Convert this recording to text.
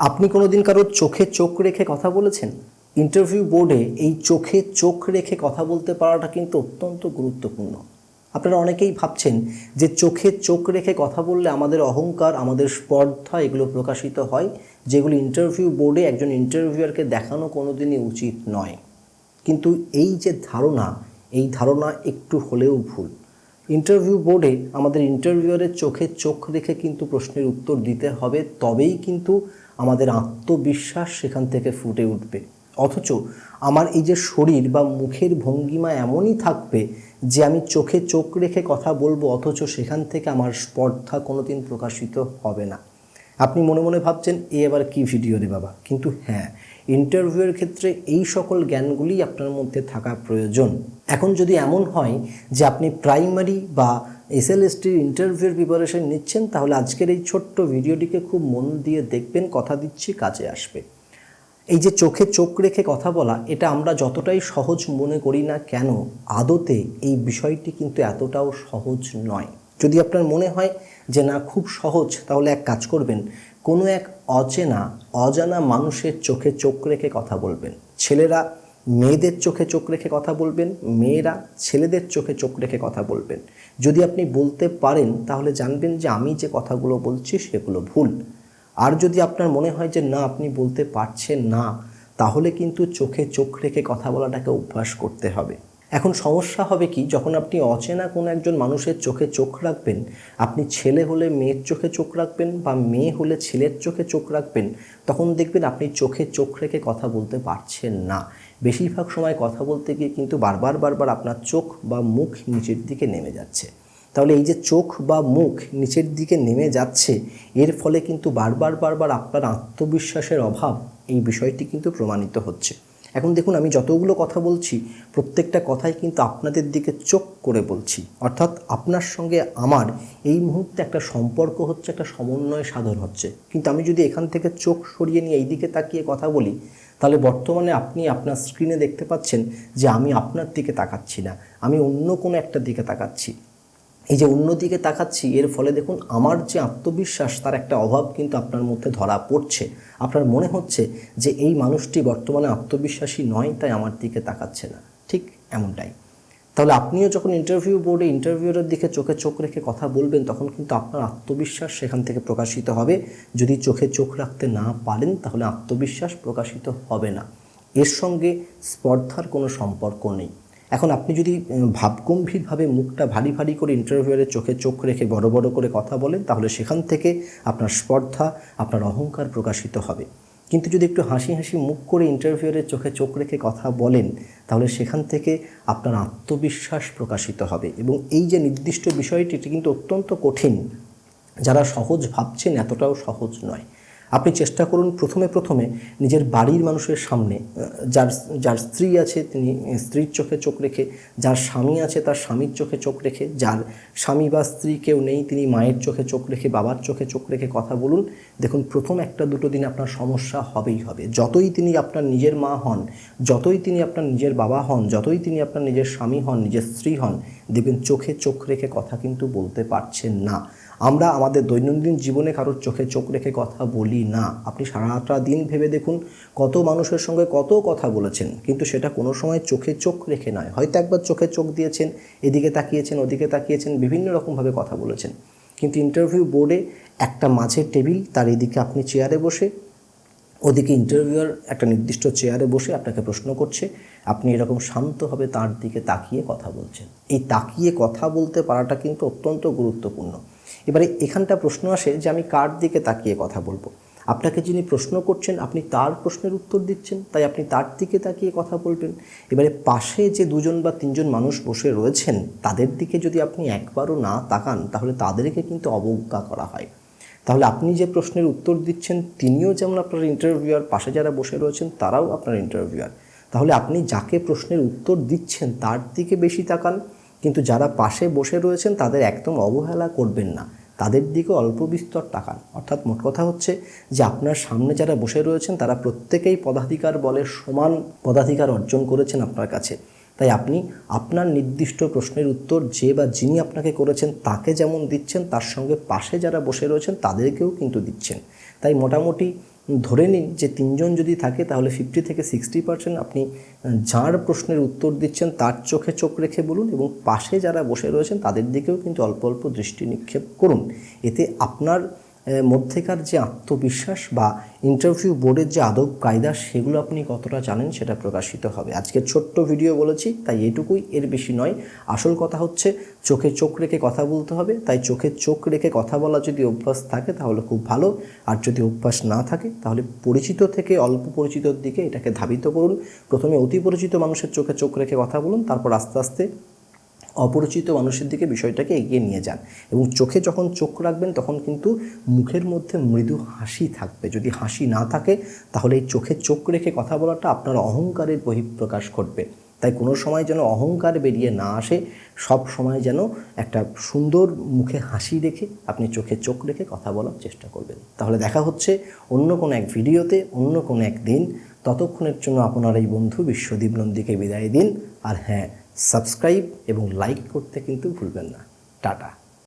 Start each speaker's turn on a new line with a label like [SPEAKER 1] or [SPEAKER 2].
[SPEAKER 1] আপনি কোনোদিন কারোর চোখে চোখ রেখে কথা বলেছেন? ইন্টারভিউ বোর্ডে এই চোখে চোখ রেখে কথা বলতে পারাটা কিন্তু অত্যন্ত গুরুত্বপূর্ণ। আপনারা অনেকেই ভাবছেন যে চোখে চোখ রেখে কথা বললে আমাদের অহংকার, আমাদের স্পর্ধা এগুলো প্রকাশিত হয়, যেগুলো ইন্টারভিউ বোর্ডে একজন ইন্টারভিউয়ারকে দেখানো কোনোদিনই উচিত নয়। কিন্তু এই যে ধারণা, এই ধারণা একটু হলেও ভুল। ইন্টারভিউ বোর্ডে আমাদের ইন্টারভিউয়ারের চোখে চোখ রেখে কিন্তু প্রশ্নের উত্তর দিতে হবে, তবেই কিন্তু আমাদের আত্মবিশ্বাস সেখান থেকে ফুটে উঠবে। অথচ আমার এই যে শরীর বা মুখের ভঙ্গিমা এমনই থাকবে যে আমি চোখে চোখ রেখে কথা বলব, অথচ সেখান থেকে আমার স্পর্ধা কোনোদিন প্রকাশিত হবে না। আপনি মনে মনে ভাবছেন, এ আবার কি ভিডিও রে বাবা? কিন্তু হ্যাঁ ইন্টারভিউয়ের ক্ষেত্রে এই সকল জ্ঞানগুলি আপনার মধ্যে থাকা প্রয়োজন। এখন যদি এমন হয় যে আপনি প্রাইমারি বা এসএলএসটির ইন্টারভিউর প্রিপারেশন নিচ্ছেন, তাহলে আজকের এই ছোট্ট ভিডিওটিকে খুব মন দিয়ে দেখবেন, কথা দিচ্ছি, কাজে আসবে। এই যে চোখে চোখ রেখে কথা বলা, এটা আমরা যতটাই সহজ মনে করি না কেন, আদতে এই বিষয়টি কিন্তু এতটাও সহজ নয়। যদি আপনার মনে হয় যে না, খুব সহজ, তাহলে এক কাজ করবেন, কোনো এক অচেনা, অজানা মানুষের চোখে চোখ রেখে কথা বলবেন। ছেলেরা মেয়েদের চোখে চোখ রেখে কথা বলবেন, মেয়েরা ছেলেদের চোখে চোখ রেখে কথা বলবেন। যদি আপনি বলতে পারেন, তাহলে জানবেন যে আমি যে কথাগুলো বলছি সেগুলো ভুল। আর যদি আপনার মনে হয় যে না, আপনি বলতে পারছেন না, তাহলে কিন্তু চোখে চোখ রেখে কথা বলাটাকে অভ্যাস করতে হবে। এখন সমস্যা হবে কি, যখন আপনি অচেনা কোনো একজন মানুষের চোখে চোখ রাখবেন, আপনি ছেলে হলে মেয়ের চোখে চোখ রাখবেন বা মেয়ে হলে ছেলের চোখে চোখ রাখবেন, তখন দেখবেন আপনি চোখে চোখ রেখে কথা বলতে পারছেন না। বেশিরভাগ সময় কথা বলতে গিয়ে কিন্তু বারবার বারবার আপনার চোখ বা মুখ নিচের দিকে নেমে যাচ্ছে। তাহলে এই যে চোখ বা মুখ নিচের দিকে নেমে যাচ্ছে, এর ফলে কিন্তু বারবার বারবার আপনার আত্মবিশ্বাসের অভাব এই বিষয়টি কিন্তু প্রমাণিত হচ্ছে। এখন দেখুন, আমি যতগুলো কথা বলছি, প্রত্যেকটা কথাই কিন্তু আপনাদের দিকে চোখ করে বলছি। অর্থাৎ আপনার সঙ্গে আমার এই মুহূর্তে একটা সম্পর্ক হচ্ছে, একটা সমন্বয় সাধন হচ্ছে। কিন্তু আমি যদি এখান থেকে চোখ সরিয়ে নিয়ে এই দিকে তাকিয়ে কথা বলি তাহলে বর্তমানে আপনি আপনার স্ক্রিনে দেখতে পাচ্ছেন যে আমি আপনার দিকে তাকাচ্ছি না, আমি অন্য কোনো একটা দিকে তাকাচ্ছি। এই যে অন্যদিকে তাকাচ্ছি, এর ফলে দেখুন আমার যে আত্মবিশ্বাস তার একটা অভাব কিন্তু আপনার মধ্যে ধরা পড়ছে। আপনার মনে হচ্ছে যে এই মানুষটি বর্তমানে আত্মবিশ্বাসী নয়, তাই আমার দিকে তাকাচ্ছে না। ঠিক এমনটাই। তাহলে আপনিও যখন ইন্টারভিউ বোর্ডে ইন্টারভিউরের দিকে চোখে চোখ রেখে কথা বলবেন, তখন কিন্তু আপনার আত্মবিশ্বাস সেখান থেকে প্রকাশিত হবে। যদি চোখে চোখ রাখতে না পারেন, তাহলে আত্মবিশ্বাস প্রকাশিত হবে না। এর সঙ্গে স্পর্ধার কোনো সম্পর্ক নেই। এখন আপনি যদি ভাবগম্ভীরভাবে মুখটা ভারী ভারী করে ইন্টারভিউয়ারের চোখে চোখ রেখে বড় বড় করে কথা বলেন, তাহলে সেখান থেকে আপনার স্পর্ধা, আপনার অহংকার প্রকাশিত হবে। কিন্তু যদি একটু হাসি হাসি মুখ করে ইন্টারভিউয়ারের চোখে চোখ রেখে কথা বলেন, তাহলে সেখান থেকে আপনার আত্মবিশ্বাস প্রকাশিত হবে। এবং এই যে নির্দিষ্ট বিষয়টি, এটি কিন্তু অত্যন্ত কঠিন। যারা সহজ ভাবছেন, এতটাও সহজ নয়। আপনি চেষ্টা করুন প্রথমে প্রথমে নিজের বাড়ির মানুষের সামনে যার যার স্ত্রী আছে তিনি স্ত্রীর চোখে চোখ রেখে, যার স্বামী আছে তার স্বামীর চোখে চোখ রেখে, যার স্বামী বা স্ত্রী কেউ নেই তিনি মায়ের চোখে চোখ রেখে, বাবার চোখে চোখ রেখে কথা বলুন। দেখুন, প্রথম একটা দুটো দিন আপনার সমস্যা হবেই হবে। যতই তিনি আপনার নিজের মা হন, যতই তিনি আপনার নিজের বাবা হন, যতই তিনি আপনার নিজের স্বামী হন, নিজের স্ত্রী হন, দেখবেন চোখে চোখ রেখে কথা কিন্তু বলতে পারছেন না। আমরা আমাদের দৈনন্দিন জীবনে কারোর চোখে চোখ রেখে কথা বলি না। আপনি সারাটা দিন ভেবে দেখুন কত মানুষের সঙ্গে কত কথা বলেছেন, কিন্তু সেটা কোনো সময় চোখে চোখ রেখে নয়। হয়তো একবার চোখে চোখ দিয়েছেন, এদিকে তাকিয়েছেন, ওদিকে তাকিয়েছেন, বিভিন্ন রকমভাবে কথা বলেছেন। কিন্তু ইন্টারভিউ বোর্ডে একটা মাঝের টেবিল, তার এদিকে আপনি চেয়ারে বসে, ওদিকে ইন্টারভিউয়ার একটা নির্দিষ্ট চেয়ারে বসে আপনাকে প্রশ্ন করছে, আপনি এরকম শান্তভাবে তার দিকে তাকিয়ে কথা বলছেন। এই তাকিয়ে কথা বলতে পারাটা কিন্তু অত্যন্ত গুরুত্বপূর্ণ। এবারে এখানটা প্রশ্ন আসে যে আমি কার দিকে তাকিয়ে কথা বলব? আপনাকে যিনি প্রশ্ন করছেন, আপনি তার প্রশ্নের উত্তর দিচ্ছেন, তাই আপনি তার দিকে তাকিয়ে কথা বলবেন। এবারে পাশে যে দুজন বা তিনজন মানুষ বসে রয়েছেন, তাদের দিকে যদি আপনি একবারও না তাকান, তাহলে তাদেরকে কিন্তু অবজ্ঞা করা হয়। তাহলে আপনি যে প্রশ্নের উত্তর দিচ্ছেন, তিনিও যেমন আপনার ইন্টারভিউয়ার পাশে যারা বসে রয়েছেন, তারাও আপনার ইন্টারভিউয়ার তাহলে আপনি যাকে প্রশ্নের উত্তর দিচ্ছেন, তার দিকে বেশি তাকান। কিন্তু যারা পাশে বসে রয়েছেন, তাদের একদম অবহেলা করবেন না। তাদের দিকে অল্প বিস্তর তাকান। অর্থাৎ মোট কথা হচ্ছে যে, আপনার সামনে যারা বসে রয়েছেন, তারা প্রত্যেকেই পদাধিকার বলে সমান পদাধিকার অর্জন করেছেন আপনার কাছে। তাই আপনি আপনার নির্দিষ্ট প্রশ্নের উত্তর যে বা যিনি আপনাকে করেছেন, তাকে যেমন দিচ্ছেন, তার সঙ্গে পাশে যারা বসে রয়েছেন, তাদেরকেও কিন্তু দিচ্ছেন। তাই মোটামুটি ধরে নিন যে তিনজন যদি থাকে, তাহলে ফিফটি থেকে সিক্সটি পার্সেন্ট আপনি যার প্রশ্নের উত্তর দিচ্ছেন তার চোখে চোখ রেখে বলুন এবং পাশে যারা বসে রয়েছেন তাদের দিকেও কিন্তু অল্প অল্প দৃষ্টি নিক্ষেপ করুন। এতে আপনার মধ্যেকার যে আত্মবিশ্বাস বা ইন্টারভিউ বোর্ডের যে আদব, কায়দা, সেগুলো আপনি কতটা জানেন সেটা প্রকাশিত হবে। আজকে ছোট্ট ভিডিও বলেছি, তাই এটুকুই, এর বেশি নয়। আসল কথা হচ্ছে, চোখে চোখ রেখে কথা বলতে হবে, তাই চোখে চোখ রেখে কথা বলা যদি অভ্যাস থাকে, তাহলে খুব ভালো। আর যদি অভ্যাস না থাকে, তাহলে পরিচিত থেকে অল্প পরিচিতর দিকে এটাকে ধাবিত করুন। প্রথমে অতি পরিচিত মানুষের চোখে চোখ রেখে কথা বলুন, তারপর আস্তে আস্তে অপরিচিত মানুষের দিকে বিষয়টাকে এগিয়ে নিয়ে যান এবং চোখে যখন চোখ রাখবেন, তখন কিন্তু মুখের মধ্যে মৃদু হাসি থাকবে। যদি হাসি না থাকে, তাহলে এই চোখে চোখ রেখে কথা বলাটা আপনার অহংকারের বহিঃপ্রকাশ ঘটবে। তাই কোনো সময় যেন অহংকার বেরিয়ে না আসে, সব সময় যেন একটা সুন্দর মুখে হাসি রেখে আপনি চোখে চোখ রেখে কথা বলার চেষ্টা করবেন। তাহলে দেখা হচ্ছে অন্য কোনো এক ভিডিওতে, অন্য কোনো এক দিন। ততক্ষণের জন্য আপনার এই বন্ধু বিশ্বদীপ নন্দীকে বিদায় দিন। আর হ্যাঁ সাবস্ক্রাইব এবং লাইক করতে কিন্তু ভুলবেন না। টাটা।